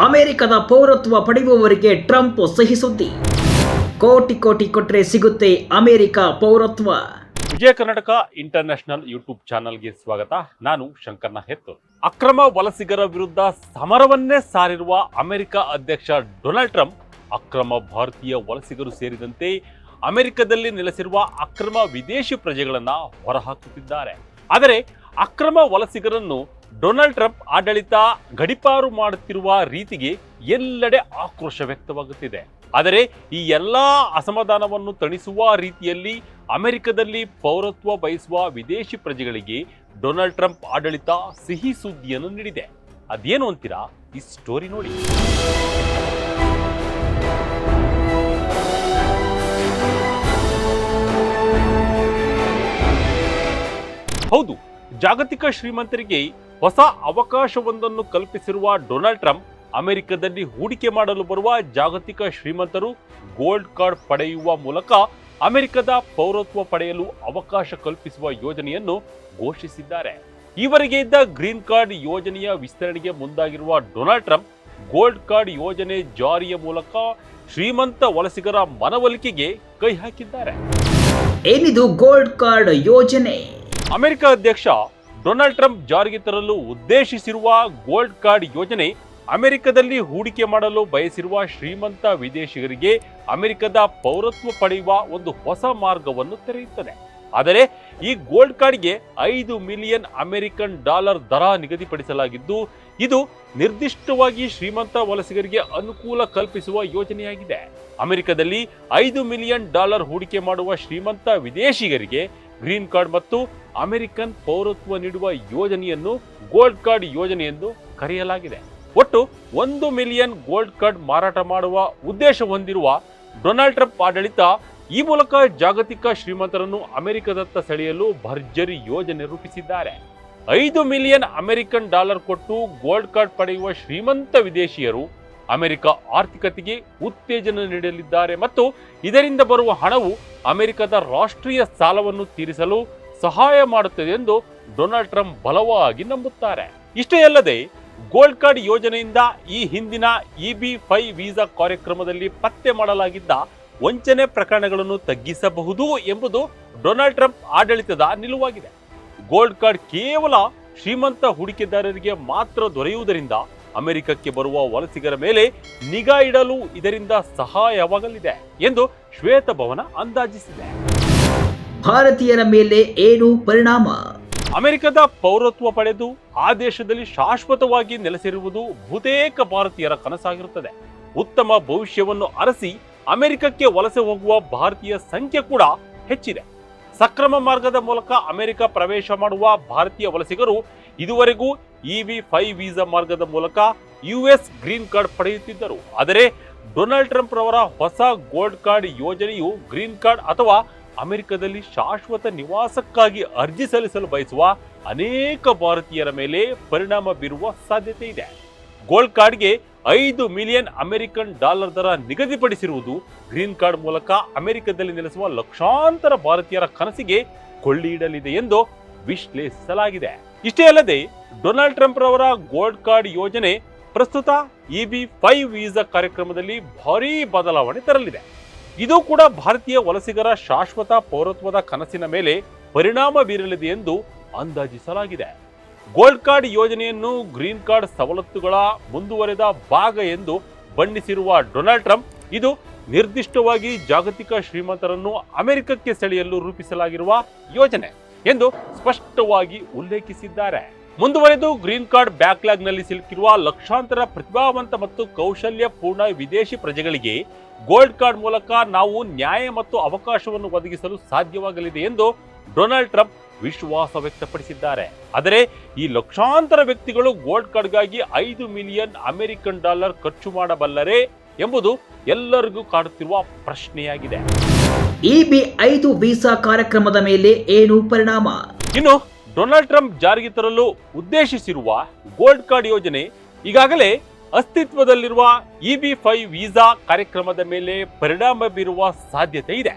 ಅಮೆರಿಕದ ಪೌರತ್ವ ಪಡೆಯುವವರಿಗೆ ಟ್ರಂಪ್ ಸಹಿ ಸುದ್ದಿ. ಕೋಟಿ ಕೋಟಿ ಕೊಟ್ಟರೆ ಸಿಗುತ್ತೆ ಅಮೆರಿಕ ಪೌರತ್ವ. ವಿಜಯ ಕರ್ನಾಟಕ ಇಂಟರ್ನ್ಯಾಷನಲ್ ಯೂಟ್ಯೂಬ್ ಚಾನಲ್ಗೆ ಸ್ವಾಗತ. ನಾನು ಶಂಕರ್ನ ಹೆತ್ತು ಅಕ್ರಮ ವಲಸಿಗರ ವಿರುದ್ಧ ಸಮರವನ್ನೇ ಸಾರಿರುವ ಅಮೆರಿಕ ಅಧ್ಯಕ್ಷ ಡೊನಾಲ್ಡ್ ಟ್ರಂಪ್ ಅಕ್ರಮ ಭಾರತೀಯ ವಲಸಿಗರು ಸೇರಿದಂತೆ ಅಮೆರಿಕದಲ್ಲಿ ನೆಲೆಸಿರುವ ಅಕ್ರಮ ವಿದೇಶಿ ಪ್ರಜೆಗಳನ್ನು ಹೊರಹಾಕುತ್ತಿದ್ದಾರೆ. ಆದರೆ ಅಕ್ರಮ ವಲಸಿಗರನ್ನು ಡೊನಾಲ್ಡ್ ಟ್ರಂಪ್ ಆಡಳಿತ ಗಡಿಪಾರು ಮಾಡುತ್ತಿರುವ ರೀತಿಗೆ ಎಲ್ಲೆಡೆ ಆಕ್ರೋಶ ವ್ಯಕ್ತವಾಗುತ್ತಿದೆ. ಆದರೆ ಈ ಎಲ್ಲ ಅಸಮಾಧಾನವನ್ನು ತಣಿಸುವ ರೀತಿಯಲ್ಲಿ ಅಮೆರಿಕದಲ್ಲಿ ಪೌರತ್ವ ಬಯಸುವ ವಿದೇಶಿ ಪ್ರಜೆಗಳಿಗೆ ಡೊನಾಲ್ಡ್ ಟ್ರಂಪ್ ಆಡಳಿತ ಸಿಹಿ ಸುದ್ದಿಯನ್ನು ನೀಡಿದೆ. ಅದೇನು ಅಂತೀರಾ? ಈ ಸ್ಟೋರಿ ನೋಡಿ. ಹೌದು, ಜಾಗತಿಕ ಶ್ರೀಮಂತರಿಗೆ ಹೊಸ ಅವಕಾಶವೊಂದನ್ನು ಕಲ್ಪಿಸಿರುವ ಡೊನಾಲ್ಡ್ ಟ್ರಂಪ್ ಅಮೆರಿಕದಲ್ಲಿ ಹೂಡಿಕೆ ಮಾಡಲು ಬರುವ ಜಾಗತಿಕ ಶ್ರೀಮಂತರು ಗೋಲ್ಡ್ ಕಾರ್ಡ್ ಪಡೆಯುವ ಮೂಲಕ ಅಮೆರಿಕದ ಪೌರತ್ವ ಪಡೆಯಲು ಅವಕಾಶ ಕಲ್ಪಿಸುವ ಯೋಜನೆಯನ್ನು ಘೋಷಿಸಿದ್ದಾರೆ. ಈವರೆಗೆ ಇದ್ದ ಗ್ರೀನ್ ಕಾರ್ಡ್ ಯೋಜನೆಯ ವಿಸ್ತರಣೆಗೆ ಮುಂದಾಗಿರುವ ಡೊನಾಲ್ಡ್ ಟ್ರಂಪ್ ಗೋಲ್ಡ್ ಕಾರ್ಡ್ ಯೋಜನೆ ಜಾರಿಯ ಮೂಲಕ ಶ್ರೀಮಂತ ವಲಸಿಗರ ಮನವೊಲಿಕೆಗೆ ಕೈ ಹಾಕಿದ್ದಾರೆ. ಏನಿದು ಗೋಲ್ಡ್ ಕಾರ್ಡ್ ಯೋಜನೆ? ಅಮೆರಿಕ ಅಧ್ಯಕ್ಷ ಡೊನಾಲ್ಡ್ ಟ್ರಂಪ್ ಜಾರಿಗೆ ತರಲು ಉದ್ದೇಶಿಸಿರುವ ಗೋಲ್ಡ್ ಕಾರ್ಡ್ ಯೋಜನೆ ಅಮೆರಿಕದಲ್ಲಿ ಹೂಡಿಕೆ ಮಾಡಲು ಬಯಸಿರುವ ಶ್ರೀಮಂತ ವಿದೇಶಿಗರಿಗೆ ಅಮೆರಿಕದ ಪೌರತ್ವ ಪಡೆಯುವ ಒಂದು ಹೊಸ ಮಾರ್ಗವನ್ನು ತೆರೆಯುತ್ತದೆ. ಆದರೆ ಈ ಗೋಲ್ಡ್ ಕಾರ್ಡ್ಗೆ ಐದು ಮಿಲಿಯನ್ ಅಮೆರಿಕನ್ ಡಾಲರ್ ದರ ನಿಗದಿಪಡಿಸಲಾಗಿದ್ದು, ಇದು ನಿರ್ದಿಷ್ಟವಾಗಿ ಶ್ರೀಮಂತ ವಲಸಿಗರಿಗೆ ಅನುಕೂಲ ಕಲ್ಪಿಸುವ ಯೋಜನೆಯಾಗಿದೆ. ಅಮೆರಿಕದಲ್ಲಿ ಐದು ಮಿಲಿಯನ್ ಡಾಲರ್ ಹೂಡಿಕೆ ಮಾಡುವ ಶ್ರೀಮಂತ ವಿದೇಶಿಗರಿಗೆ ಗ್ರೀನ್ ಕಾರ್ಡ್ ಮತ್ತು ಅಮೆರಿಕನ್ ಪೌರತ್ವ ನೀಡುವ ಯೋಜನೆಯನ್ನು ಗೋಲ್ಡ್ ಕಾರ್ಡ್ ಯೋಜನೆ ಎಂದು ಕರೆಯಲಾಗಿದೆ. ಒಟ್ಟು ಒಂದು ಮಿಲಿಯನ್ ಗೋಲ್ಡ್ ಕಾರ್ಡ್ ಮಾರಾಟ ಮಾಡುವ ಉದ್ದೇಶ ಹೊಂದಿರುವ ಡೊನಾಲ್ಡ್ ಟ್ರಂಪ್ ಆಡಳಿತ ಈ ಮೂಲಕ ಜಾಗತಿಕ ಶ್ರೀಮಂತರನ್ನು ಅಮೆರಿಕದತ್ತ ಸೆಳೆಯಲು ಭರ್ಜರಿ ಯೋಜನೆ ರೂಪಿಸಿದ್ದಾರೆ. ಐದು ಮಿಲಿಯನ್ ಅಮೆರಿಕನ್ ಡಾಲರ್ ಕೊಟ್ಟು ಗೋಲ್ಡ್ ಕಾರ್ಡ್ ಪಡೆಯುವ ಶ್ರೀಮಂತ ವಿದೇಶಿಯರು ಅಮೆರಿಕ ಆರ್ಥಿಕತೆಗೆ ಉತ್ತೇಜನ ನೀಡಲಿದ್ದಾರೆ ಮತ್ತು ಇದರಿಂದ ಬರುವ ಹಣವು ಅಮೆರಿಕದ ರಾಷ್ಟ್ರೀಯ ಸಾಲವನ್ನು ತೀರಿಸಲು ಸಹಾಯ ಮಾಡುತ್ತದೆ ಎಂದು ಡೊನಾಲ್ಡ್ ಟ್ರಂಪ್ ಬಲವಾಗಿ ನಂಬುತ್ತಾರೆ. ಇಷ್ಟೇ ಅಲ್ಲದೆ, ಗೋಲ್ಡ್ ಕಾರ್ಡ್ ಯೋಜನೆಯಿಂದ ಈ ಹಿಂದಿನ ಇಬಿ ಫೈವ್ ವೀಸಾ ಕಾರ್ಯಕ್ರಮದಲ್ಲಿ ಪತ್ತೆ ಮಾಡಲಾಗಿದ್ದ ವಂಚನೆ ಪ್ರಕರಣಗಳನ್ನು ತಗ್ಗಿಸಬಹುದು ಎಂಬುದು ಡೊನಾಲ್ಡ್ ಟ್ರಂಪ್ ಆಡಳಿತದ ನಿಲುವಾಗಿದೆ. ಗೋಲ್ಡ್ ಕಾರ್ಡ್ ಕೇವಲ ಶ್ರೀಮಂತ ಹೂಡಿಕೆದಾರರಿಗೆ ಮಾತ್ರ ದೊರೆಯುವುದರಿಂದ ಅಮೆರಿಕಕ್ಕೆ ಬರುವ ವಲಸಿಗರ ಮೇಲೆ ನಿಗಾ ಇಡಲು ಇದರಿಂದ ಸಹಾಯವಾಗಲಿದೆ ಎಂದು ಶ್ವೇತಭವನ ಅಂದಾಜಿಸಿದೆ. ಭಾರತೀಯರ ಮೇಲೆ ಏನು ಪರಿಣಾಮ? ಅಮೆರಿಕದ ಪೌರತ್ವ ಪಡೆದು ಆ ದೇಶದಲ್ಲಿ ಶಾಶ್ವತವಾಗಿ ನೆಲೆಸಿರುವುದು ಬಹುತೇಕ ಭಾರತೀಯರ ಕನಸಾಗಿರುತ್ತದೆ. ಉತ್ತಮ ಭವಿಷ್ಯವನ್ನು ಅರಸಿ ಅಮೆರಿಕಕ್ಕೆ ವಲಸೆ ಹೋಗುವ ಭಾರತೀಯ ಸಂಖ್ಯೆ ಕೂಡ ಹೆಚ್ಚಿದೆ. ಸಕ್ರಮ ಮಾರ್ಗದ ಮೂಲಕ ಅಮೆರಿಕ ಪ್ರವೇಶ ಮಾಡುವ ಭಾರತೀಯ ವಲಸಿಗರು ಇದುವರೆಗೂ ಇವಿ ಫೈವ್ ವೀಸಾ ಮಾರ್ಗದ ಮೂಲಕ ಯುಎಸ್ ಗ್ರೀನ್ ಕಾರ್ಡ್ ಪಡೆಯುತ್ತಿದ್ದರು. ಆದರೆ ಡೊನಾಲ್ಡ್ ಟ್ರಂಪ್ ರವರ ಹೊಸ ಗೋಲ್ಡ್ ಕಾರ್ಡ್ ಯೋಜನೆಯು ಗ್ರೀನ್ ಕಾರ್ಡ್ ಅಥವಾ ಅಮೆರಿಕದಲ್ಲಿ ಶಾಶ್ವತ ನಿವಾಸಕ್ಕಾಗಿ ಅರ್ಜಿ ಸಲ್ಲಿಸಲು ಬಯಸುವ ಅನೇಕ ಭಾರತೀಯರ ಮೇಲೆ ಪರಿಣಾಮ ಬೀರುವ ಸಾಧ್ಯತೆ ಇದೆ. ಗೋಲ್ಡ್ ಕಾರ್ಡ್ಗೆ ಐದು ಮಿಲಿಯನ್ ಅಮೆರಿಕನ್ ಡಾಲರ್ ದರ ನಿಗದಿಪಡಿಸಿರುವುದು ಗ್ರೀನ್ ಕಾರ್ಡ್ ಮೂಲಕ ಅಮೆರಿಕದಲ್ಲಿ ನೆಲೆಸುವ ಲಕ್ಷಾಂತರ ಭಾರತೀಯರ ಕನಸಿಗೆ ಕೊಳ್ಳಿ ಇಡಲಿದೆ ಎಂದು ವಿಶ್ಲೇಷಿಸಲಾಗಿದೆ. ಇಷ್ಟೇ ಅಲ್ಲದೆ, ಡೊನಾಲ್ಡ್ ಟ್ರಂಪ್ ರವರ ಗೋಲ್ಡ್ ಕಾರ್ಡ್ ಯೋಜನೆ ಪ್ರಸ್ತುತ ಇ ಬಿ ಫೈವ್ ವೀಸಾ ಕಾರ್ಯಕ್ರಮದಲ್ಲಿ ಭಾರೀ ಬದಲಾವಣೆ ತರಲಿದೆ. ಇದು ಕೂಡ ಭಾರತೀಯ ವಲಸಿಗರ ಶಾಶ್ವತ ಪೌರತ್ವದ ಕನಸಿನ ಮೇಲೆ ಪರಿಣಾಮ ಬೀರಲಿದೆ ಎಂದು ಅಂದಾಜಿಸಲಾಗಿದೆ. ಗೋಲ್ಡ್ ಕಾರ್ಡ್ ಯೋಜನೆಯನ್ನು ಗ್ರೀನ್ ಕಾರ್ಡ್ ಸವಲತ್ತುಗಳ ಮುಂದುವರೆದ ಭಾಗ ಎಂದು ಬಣ್ಣಿಸಿರುವ ಡೊನಾಲ್ಡ್ ಟ್ರಂಪ್, ಇದು ನಿರ್ದಿಷ್ಟವಾಗಿ ಜಾಗತಿಕ ಶ್ರೀಮಂತರನ್ನು ಅಮೆರಿಕಕ್ಕೆ ಸೆಳೆಯಲು ರೂಪಿಸಲಾಗಿರುವ ಯೋಜನೆ ಎಂದು ಸ್ಪಷ್ಟವಾಗಿ ಉಲ್ಲೇಖಿಸಿದ್ದಾರೆ. ಮುಂದುವರೆದು ಗ್ರೀನ್ ಕಾರ್ಡ್ ಬ್ಯಾಕ್ಲಾಗ್ನಲ್ಲಿ ಸಿಲುಕಿರುವ ಲಕ್ಷಾಂತರ ಪ್ರತಿಭಾವಂತ ಮತ್ತು ಕೌಶಲ್ಯ ಪೂರ್ಣ ವಿದೇಶಿ ಪ್ರಜೆಗಳಿಗೆ ಗೋಲ್ಡ್ ಕಾರ್ಡ್ ಮೂಲಕ ನಾವು ನ್ಯಾಯ ಮತ್ತು ಅವಕಾಶವನ್ನು ಒದಗಿಸಲು ಸಾಧ್ಯವಾಗಲಿದೆ ಎಂದು ಡೊನಾಲ್ಡ್ ಟ್ರಂಪ್ ವಿಶ್ವಾಸ ವ್ಯಕ್ತಪಡಿಸಿದ್ದಾರೆ. ಆದರೆ ಈ ಲಕ್ಷಾಂತರ ವ್ಯಕ್ತಿಗಳು ಗೋಲ್ಡ್ ಕಾರ್ಡ್ಗಾಗಿ ಐದು ಮಿಲಿಯನ್ ಅಮೆರಿಕನ್ ಡಾಲರ್ ಖರ್ಚು ಮಾಡಬಲ್ಲರೆ ಎಂಬುದು ಎಲ್ಲರಿಗೂ ಕಾಡುತ್ತಿರುವ ಪ್ರಶ್ನೆಯಾಗಿದೆ. ಇಬಿ ಐದು ವೀಸಾ ಕಾರ್ಯಕ್ರಮದ ಮೇಲೆ ಏನು ಪರಿಣಾಮ? ಇನ್ನು ಡೊನಾಲ್ಡ್ ಟ್ರಂಪ್ ಜಾರಿಗೆ ತರಲು ಉದ್ದೇಶಿಸಿರುವ ಗೋಲ್ಡ್ ಕಾರ್ಡ್ ಯೋಜನೆ ಈಗಾಗಲೇ ಅಸ್ತಿತ್ವದಲ್ಲಿರುವ ಇಬಿ ಫೈವ್ ವೀಸಾ ಕಾರ್ಯಕ್ರಮದ ಮೇಲೆ ಪರಿಣಾಮ ಬೀರುವ ಸಾಧ್ಯತೆ ಇದೆ.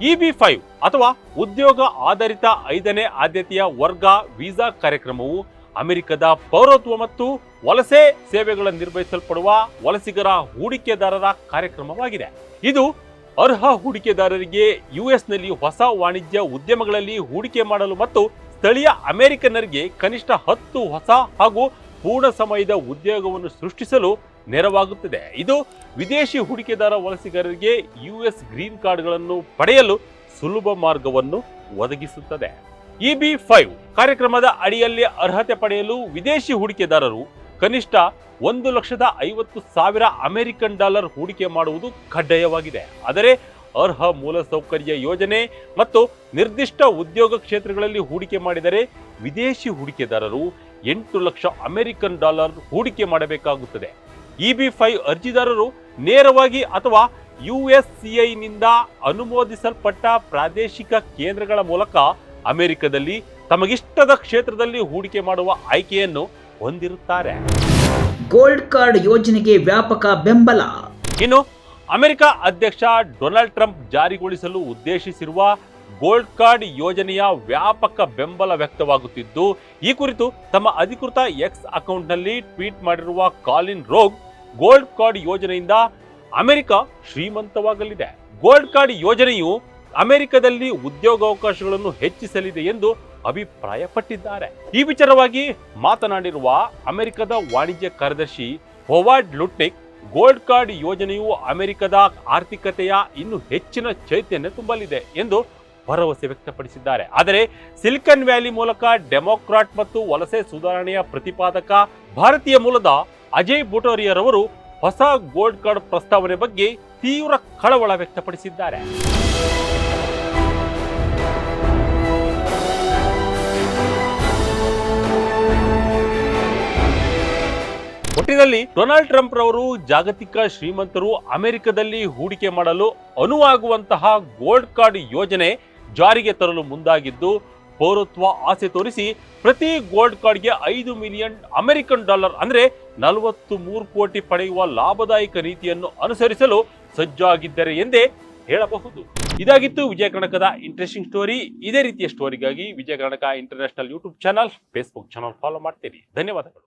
ಇಬಿ ಫೈವ್ ಅಥವಾ ಉದ್ಯೋಗ ಆಧಾರಿತ ಐದನೇ ಆದ್ಯತೆಯ ವರ್ಗ ವೀಸಾ ಕಾರ್ಯಕ್ರಮವು ಅಮೆರಿಕದ ಪೌರತ್ವ ಮತ್ತು ವಲಸೆ ಸೇವೆಗಳನ್ನು ನಿರ್ವಹಿಸಲ್ಪಡುವ ವಲಸಿಗರ ಹೂಡಿಕೆದಾರರ ಕಾರ್ಯಕ್ರಮವಾಗಿದೆ. ಇದು ಅರ್ಹ ಹೂಡಿಕೆದಾರರಿಗೆ ಯುಎಸ್ನಲ್ಲಿ ಹೊಸ ವಾಣಿಜ್ಯ ಉದ್ಯಮಗಳಲ್ಲಿ ಹೂಡಿಕೆ ಮಾಡಲು ಮತ್ತು ಸ್ಥಳೀಯ ಅಮೆರಿಕನ್ನರಿಗೆ ಕನಿಷ್ಠ ಹತ್ತು ಹೊಸ ಹಾಗೂ ಪೂರ್ಣ ಸಮಯದ ಉದ್ಯೋಗವನ್ನು ಸೃಷ್ಟಿಸಲು ನೆರವಾಗುತ್ತದೆ. ಇದು ವಿದೇಶಿ ಹೂಡಿಕೆದಾರ ವಲಸಿಗರಿಗೆ ಯು ಎಸ್ ಗ್ರೀನ್ ಕಾರ್ಡ್ಗಳನ್ನು ಪಡೆಯಲು ಸುಲಭ ಮಾರ್ಗವನ್ನು ಒದಗಿಸುತ್ತದೆ. ಇಬಿ ಫೈವ್ ಕಾರ್ಯಕ್ರಮದ ಅಡಿಯಲ್ಲಿ ಅರ್ಹತೆ ಪಡೆಯಲು ವಿದೇಶಿ ಹೂಡಿಕೆದಾರರು ಕನಿಷ್ಠ ಒಂದು ಲಕ್ಷದ ಐವತ್ತು ಸಾವಿರ ಅಮೆರಿಕನ್ ಡಾಲರ್ ಹೂಡಿಕೆ ಮಾಡುವುದು ಕಡ್ಡಾಯವಾಗಿದೆ. ಆದರೆ ಅರ್ಹ ಮೂಲಸೌಕರ್ಯ ಯೋಜನೆ ಮತ್ತು ನಿರ್ದಿಷ್ಟ ಉದ್ಯೋಗ ಕ್ಷೇತ್ರಗಳಲ್ಲಿ ಹೂಡಿಕೆ ಮಾಡಿದರೆ ವಿದೇಶಿ ಹೂಡಿಕೆದಾರರು ಎಂಟು ಲಕ್ಷ ಅಮೆರಿಕನ್ ಡಾಲರ್ ಹೂಡಿಕೆ ಮಾಡಬೇಕಾಗುತ್ತದೆ. ಇಬಿ ಫೈವ್ ಅರ್ಜಿದಾರರು ನೇರವಾಗಿ ಅಥವಾ ಯುಎಸ್ಸಿಐನಿಂದ ಅನುಮೋದಿಸಲ್ಪಟ್ಟ ಪ್ರಾದೇಶಿಕ ಕೇಂದ್ರಗಳ ಮೂಲಕ ಅಮೆರಿಕದಲ್ಲಿ ತಮಗಿಷ್ಟದ ಕ್ಷೇತ್ರದಲ್ಲಿ ಹೂಡಿಕೆ ಮಾಡುವ ಆಯ್ಕೆಯನ್ನು ಹೊಂದಿರುತ್ತಾರೆ. ಗೋಲ್ಡ್ ಕಾರ್ಡ್ ಯೋಜನೆಗೆ ವ್ಯಾಪಕ ಬೆಂಬಲ. ಇನ್ನು ಅಮೆರಿಕ ಅಧ್ಯಕ್ಷ ಡೊನಾಲ್ಡ್ ಟ್ರಂಪ್ ಜಾರಿಗೊಳಿಸಲು ಉದ್ದೇಶಿಸಿರುವ ಗೋಲ್ಡ್ ಕಾರ್ಡ್ ಯೋಜನೆಯ ವ್ಯಾಪಕ ಬೆಂಬಲ ವ್ಯಕ್ತವಾಗುತ್ತಿದ್ದು, ಈ ಕುರಿತು ತಮ್ಮ ಅಧಿಕೃತ ಎಕ್ಸ್ ಅಕೌಂಟ್ನಲ್ಲಿ ಟ್ವೀಟ್ ಮಾಡಿರುವ ಕಾಲಿನ್ ರೋಗ್ ಗೋಲ್ಡ್ ಕಾರ್ಡ್ ಯೋಜನೆಯಿಂದ ಅಮೆರಿಕ ಶ್ರೀಮಂತವಾಗಲಿದೆ. ಗೋಲ್ಡ್ ಕಾರ್ಡ್ ಯೋಜನೆಯು ಅಮೆರಿಕದಲ್ಲಿ ಉದ್ಯೋಗಾವಕಾಶಗಳನ್ನು ಹೆಚ್ಚಿಸಲಿದೆ ಎಂದು ಅಭಿಪ್ರಾಯಪಟ್ಟಿದ್ದಾರೆ. ಈ ವಿಚಾರವಾಗಿ ಮಾತನಾಡಿರುವ ಅಮೆರಿಕದ ವಾಣಿಜ್ಯ ಕಾರ್ಯದರ್ಶಿ ಹೊವಾರ್ಡ್ ಲುಟ್ನಿಕ್, ಗೋಲ್ಡ್ ಕಾರ್ಡ್ ಯೋಜನೆಯು ಅಮೆರಿಕದ ಆರ್ಥಿಕತೆಯ ಇನ್ನು ಹೆಚ್ಚಿನ ಚೈತನ್ಯ ತುಂಬಲಿದೆ ಎಂದು ಭರವಸೆ ವ್ಯಕ್ತಪಡಿಸಿದ್ದಾರೆ. ಆದರೆ ಸಿಲಿಕನ್ ವ್ಯಾಲಿ ಮೂಲಕ ಡೆಮೊಕ್ರಾಟ್ ಮತ್ತು ವಲಸೆ ಸುಧಾರಣೆಯ ಪ್ರತಿಪಾದಕ ಭಾರತೀಯ ಮೂಲದ ಅಜಯ್ ಬುಟೋರಿಯರವರು ಹೊಸ ಗೋಲ್ಡ್ ಕಾರ್ಡ್ ಪ್ರಸ್ತಾವನೆ ಬಗ್ಗೆ ತೀವ್ರ ಕಳವಳ ವ್ಯಕ್ತಪಡಿಸಿದ್ದಾರೆ. ಒಟ್ಟಿನಲ್ಲಿ ಡೊನಾಲ್ಡ್ ಟ್ರಂಪ್ ರವರು ಜಾಗತಿಕ ಶ್ರೀಮಂತರು ಅಮೆರಿಕದಲ್ಲಿ ಹೂಡಿಕೆ ಮಾಡಲು ಅನುವಾಗುವಂತಹ ಗೋಲ್ಡ್ ಕಾರ್ಡ್ ಯೋಜನೆ ಜಾರಿಗೆ ತರಲು ಮುಂದಾಗಿದ್ದು, ಪೌರತ್ವ ಆಸೆ ತೋರಿಸಿ ಪ್ರತಿ ಗೋಲ್ಡ್ ಕಾರ್ಡ್ಗೆ ಐದು ಮಿಲಿಯನ್ ಅಮೆರಿಕನ್ ಡಾಲರ್ ಅಂದರೆ ನಲವತ್ತು ಮೂರು ಕೋಟಿ ಪಡೆಯುವ ಲಾಭದಾಯಕ ರೀತಿಯನ್ನು ಅನುಸರಿಸಲು ಸಜ್ಜಾಗಿದ್ದಾರೆ ಎಂದೇ ಹೇಳಬಹುದು. ಇದಾಗಿತ್ತು ವಿಜಯ ಕರ್ನಾಟಕದ ಇಂಟ್ರೆಸ್ಟಿಂಗ್ ಸ್ಟೋರಿ ಇದೇ ರೀತಿಯ ಸ್ಟೋರಿಗಾಗಿ Vijaya Karnataka international YouTube channel Facebook channel follow ಮಾಡ್ತೀರಿ ಧನ್ಯವಾದಗಳು.